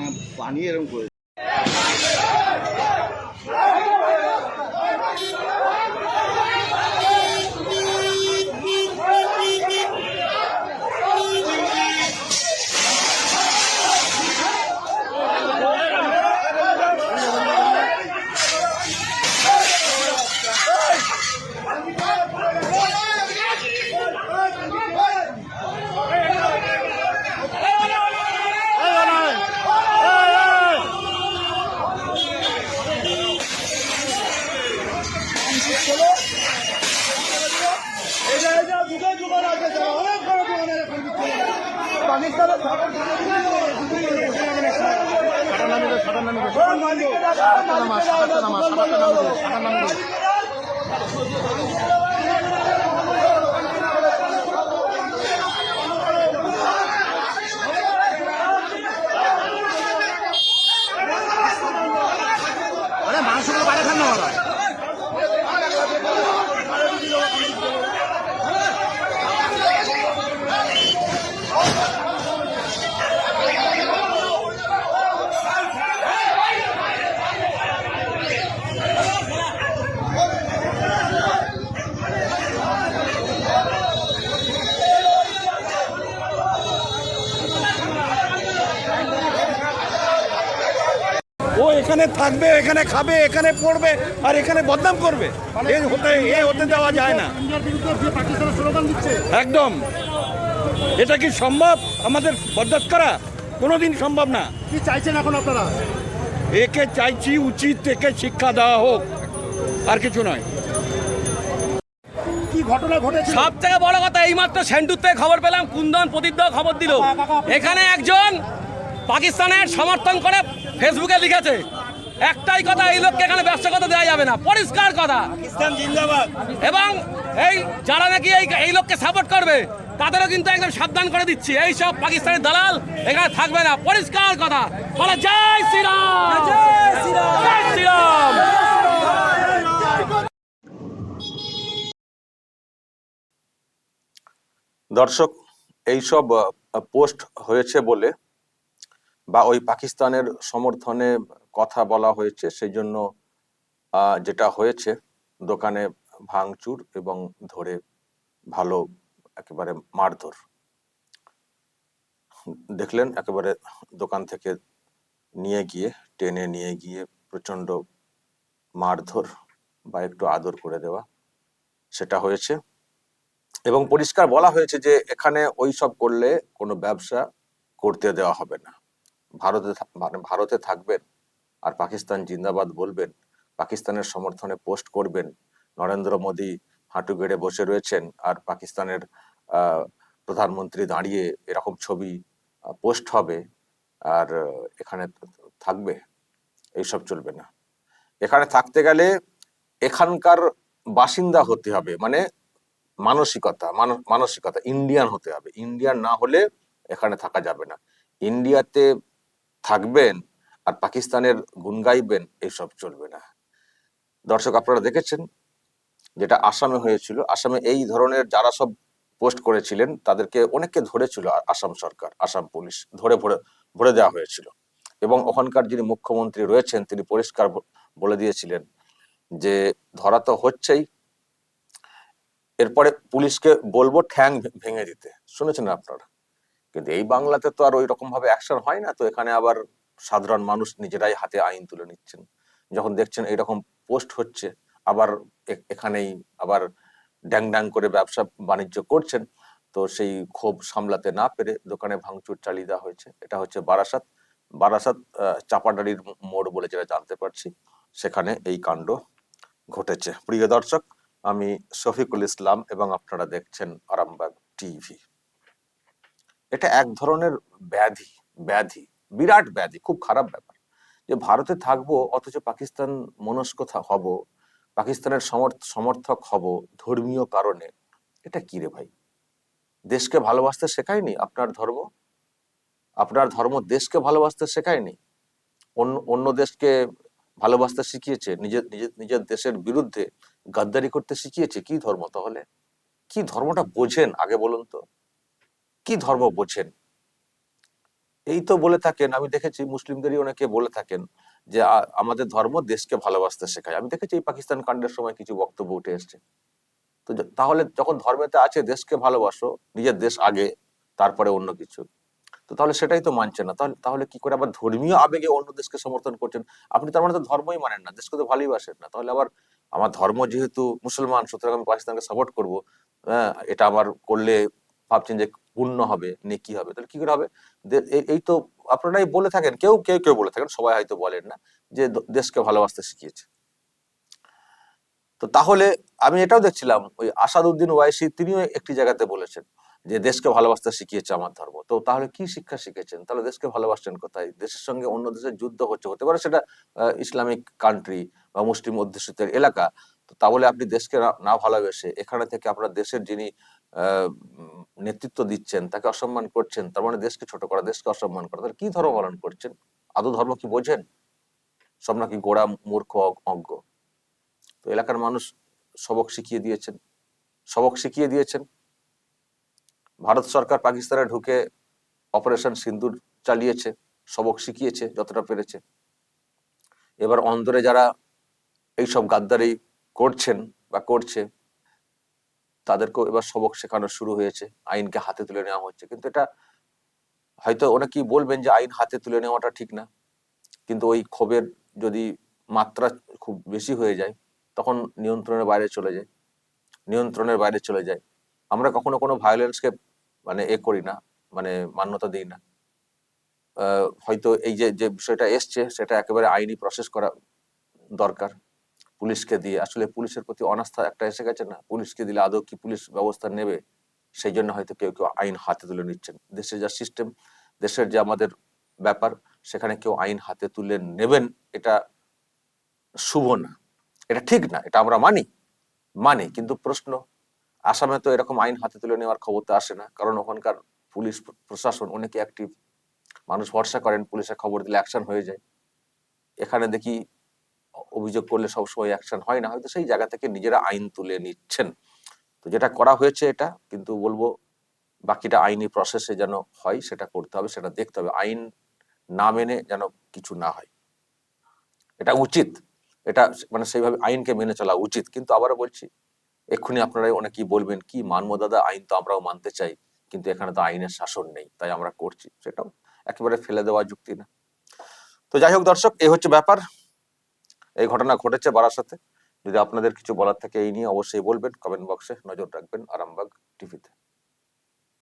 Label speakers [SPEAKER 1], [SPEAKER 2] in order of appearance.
[SPEAKER 1] বানা বানিয়ে এরকম করে
[SPEAKER 2] ও এখানে থাকবে এখানে খাবে এখানে পড়বে আর এখানে বদনাম করবে। এ হতে এ হতে দেওয়া যায় না। একদম। এটা কি সম্ভব? আমাদের বরদাস্ত করা কোনোদিন সম্ভব না।
[SPEAKER 3] কি চাইছেন এখন আপনারা?
[SPEAKER 2] একে চাইছি উচিত একে শিক্ষা দেওয়া হোক। আর কিছু নয়।
[SPEAKER 3] কি ঘটনা ঘটেছে
[SPEAKER 4] সব থেকে বড় কথা এইমাত্র সেন্টুর থেকে খবর পেলাম কুন্দন প্রদীপ্ত খবর দিল। এখানে একজন পাকিস্তানের সমর্থন করে ফেসবুকে লিখেছে। একটাই কথা এই লোককে এখানে ব্যবসা করতে দেওয়া যাবে না। পরিষ্কার কথা। এবং এই যারা নাকি এই এই লোককে সাপোর্ট করবে তাদেরও কিন্তু একদম সাবধান করে দিচ্ছি। এই সব পাকিস্তানের দালাল এখানে থাকবে না। পরিষ্কার কথা। বলে জয় শ্রীরাম। জয় শ্রীরাম।
[SPEAKER 5] দর্শক এইসব পোস্ট হয়েছে বলে বা ওই পাকিস্তানের সমর্থনে কথা বলা হয়েছে সেই জন্য যেটা হয়েছে, দোকানে ভাঙচুর এবং ধরে ভালো একেবারে মারধর। দেখলেন একেবারে দোকান থেকে নিয়ে গিয়ে, টেনে নিয়ে গিয়ে প্রচণ্ড মারধর বা একটু আদর করে দেওয়া, সেটা হয়েছে। এবং পরিষ্কার বলা হয়েছে যে, এখানে ওই সব করলে কোনো ব্যবসা করতে দেওয়া হবে না। ভারতে মানে ভারতে থাকবেন আর পাকিস্তান জিন্দাবাদ বলবেন, পাকিস্তানের সমর্থনে পোস্ট করবেন, নরেন্দ্র মোদী হাঁটু গেড়ে বসে রয়েছেন আর পাকিস্তানের প্রধানমন্ত্রী দাঁড়িয়ে এরকম ছবি পোস্ট হবে আর এখানে থাকবে, এইসব চলবে না। এখানে থাকতে গেলে এখানকার বাসিন্দা হতে হবে মানে মানসিকতা মানস- মানসিকতা, ইন্ডিয়ান হতে হবে। ইন্ডিয়ান না হলে এখানে থাকা যাবে না। ইন্ডিয়াতে থাকবেন আর পাকিস্তানের গুন গাইবেন এইসব চলবে না। দর্শক, আপনারা দেখেছেন যেটা আসামে হয়েছিল। আসামে এই ধরনের যারা সব পোস্ট করেছিলেন, তাদেরকে অনেককে ধরেছিল আসাম সরকার, আসাম পুলিশ, ধরে ভরে ভরে দেওয়া হয়েছিল। এবং ওখানকার যিনি মুখ্যমন্ত্রী রয়েছেন, তিনি পরিষ্কার বলে দিয়েছিলেন যে, ধরা তো হচ্ছেই। এরপরে পুলিশকে বলব ঠ্যাং ভেঙে দিতে। শুনেছেন আপনারা? কিন্তু এই বাংলাতে তো আর ওই রকম ভাবে অ্যাকশন হয় না। তো এখানে আবার সাধারণ মানুষ নিজেরাই হাতে আইন তুলে নিচ্ছেন। যখন দেখছেন এইরকম পোস্ট হচ্ছে আবার এখানেই আবার ড্যাং ড্যাং করে ব্যবসা বাণিজ্য করছেন তো সেই ক্ষোভ সামলাতে না পেরে দোকানে ভাঙচুর চালিয়ে দেওয়া হয়েছে। এটা হচ্ছে বারাসাত। বারাসাত আহ, চাপাডালির মোড় বলে যেটা জানতে পারছি সেখানে এই কাণ্ড ঘটেছে। প্রিয় দর্শক আমি শফিকুল ইসলাম এবং আপনারা দেখছেন আরামবাগ টিভি। এটা এক ধরনের ব্যাধি ব্যাধি, বিরাট ব্যাধি, খুব খারাপ ব্যাপার। যে ভারতে থাকব, অথচ পাকিস্তান মনস্কথা হব, পাকিস্তানের সমর্থ- সমর্থক হব ধর্মীয় কারণে, এটা কি রে ভাই? দেশকে ভালোবাসতে শেখায়নি আপনার ধর্ম? আপনার ধর্ম দেশকে ভালোবাসতে শেখায়নি? অন্য অন্য দেশকে ভালোবাসতে শিখিয়েছে নিজের নিজের নিজের দেশের বিরুদ্ধে গাদ্দারি করতে শিখিয়েছে, কি ধর্ম তাহলে? কি ধর্মটা বোঝেন আগে বলুন তো? কি ধর্ম বোঝেন? এই তো বলে থাকেন, আমি দেখেছি মুসলিমদেরই অনেকে বলে থাকেন যে আমাদের ধর্ম দেশকে ভালোবাসতে শেখায়। আমি দেখেছি এই পাকিস্তান কাণ্ডের সময় কিছু বক্তব্য উঠে এসছে। তো তাহলে যখন ধর্মেতে আছে, দেশকে ভালোবাসো, নিজের দেশ আগে, তারপরে অন্য কিছু। তো তাহলে সেটাই তো মানছে না। তাহলে তাহলে কি করে আবার ধর্মীয় আবেগে অন্য দেশকে সমর্থন করছেন? আপনি তার মানে তো ধর্মই মানেন না, দেশকে তো ভালোবাসেন না। তাহলে আবার আমার ধর্ম যেহেতু মুসলমান, সুতরাং আমি পাকিস্তানকে সাপোর্ট করব হ্যাঁ এটা আমার করলে ভাবছেন যে পুণ্য হবে নেকি হবে? তাহলে কি করে হবে? এই- তো আপনারাই বলে থাকেন, কেউ কেউ কেউ বলে থাকেন, সবাই হয়তো বলেন না যে দেশকে ভালোবাসতে শিখিয়েছে। তো তাহলে আমি এটাও দেখছিলাম, ওই আসাদউদ্দিন ওয়াইসি, তিনিও একটি জায়গাতে বলেছেন যে দেশকে ভালোবাসতে শিখিয়েছে আমার ধর্ম। তো তাহলে কি শিক্ষা শিখেছেন? তাহলে দেশকে ভালোবাসছেন কোথায়? দেশের সঙ্গে অন্য দেশের যুদ্ধ হচ্ছে, হতে পারে সেটা ইসলামিক কান্ট্রি বা মুসলিম অধ্যুষিত এলাকা। তাহলে আপনি দেশকে না- ভালোবেসে এখানে থেকে আপনার দেশের যিনি নেতৃত্ব দিচ্ছেন, তাকে অসম্মান করছেন, তার মানে দেশকে ছোট করা, দেশকে অসম্মান করা তাহলে কি ধর্ম পালন করছেন? আদৌ ধর্ম কি বোঝেন? সব নাকি গোড়া মূর্খ অজ্ঞ। তো এলাকার মানুষ সবক শিখিয়ে দিয়েছেন, সবক শিখিয়ে দিয়েছেন। ভারত সরকার পাকিস্তানে ঢুকে অপারেশন সিন্দুর চালিয়েছে, সবক শিখিয়েছে যতটা পেরেছে। এবার অন্দরে যারা এইসব গাদ্দারি করছেন বা করছে তাদেরকেও এবার সবক শেখানো শুরু হয়েছে, আইনকে হাতে তুলে নেওয়া হচ্ছে। কিন্তু এটা হয়তো অনেকেই বলবেন যে আইন হাতে তুলে নেওয়াটা ঠিক না। কিন্তু ওই ক্ষোভের যদি মাত্রা খুব বেশি হয়ে যায়, তখন নিয়ন্ত্রণের বাইরে চলে যায়। নিয়ন্ত্রণের বাইরে চলে যায়। আমরা কখনো কোনো ভায়োলেন্সকে মানে এ করি না মানে মান্যতা দিই না। হয়তো এই যে যে বিষয়টা এসছে, সেটা একেবারে আইনি প্রসেস করা দরকার। পুলিশকে দিয়ে, আসলে পুলিশের প্রতি অনাস্থা একটা এসে গেছে না? পুলিশকে দিলে আদৌ কি পুলিশ ব্যবস্থা নেবে? সেই জন্য হয়তো কেউ কেউ আইন হাতে তুলে নিচ্ছেন। দেশের যা সিস্টেম দেশের যে আমাদের ব্যাপার, সেখানে কেউ আইন হাতে তুলে নেবেন, এটা শুভ না। এটা ঠিক না, এটা আমরা মানি। মানি, কিন্তু প্রশ্ন, আসামে তো এরকম আইন হাতে তুলে নেওয়ার খবর তো আসে না। কারণ ওখানকার পুলিশ প্রশাসন অনেকে অ্যাক্টিভ মানুষ ভরসা করেন, পুলিশের খবর দিলে অ্যাকশন হয়ে যায়। এখানে দেখি অভিযোগ করলে সবসময় অ্যাকশন হয় না, হয়তো সেই জায়গা থেকে নিজেরা আইন তুলে নিচ্ছেন। তো যেটা করা হয়েছে এটা, কিন্তু বলব বাকিটা আইনি প্রসেসে যেন হয়, সেটা করতে হবে, সেটা দেখতে হবে। আইন না মেনে যেন কিছু না হয়। এটা উচিত। এটা মানে সেইভাবে আইনকে মেনে চলা উচিত। কিন্তু আবারও বলছি, এক্ষুনি আপনারাই অনেকেই বলবেন, কি মানবো দাদা? আইন তো আমরাও মানতে চাই। কিন্তু এখানে তো আইনের শাসন নেই, তাই আমরা করছি। সেটাও একেবারে ফেলে দেওয়া যুক্তি না। তো যাই হোক দর্শক এই হচ্ছে ব্যাপার। এই ঘটনা ঘটেছে বারাসাতে যদি আপনাদের কিছু বলার থাকে এই নিয়ে অবশ্যই বলবেন। কমেন্ট বক্সে নজর রাখবেন আরামবাগ টিভি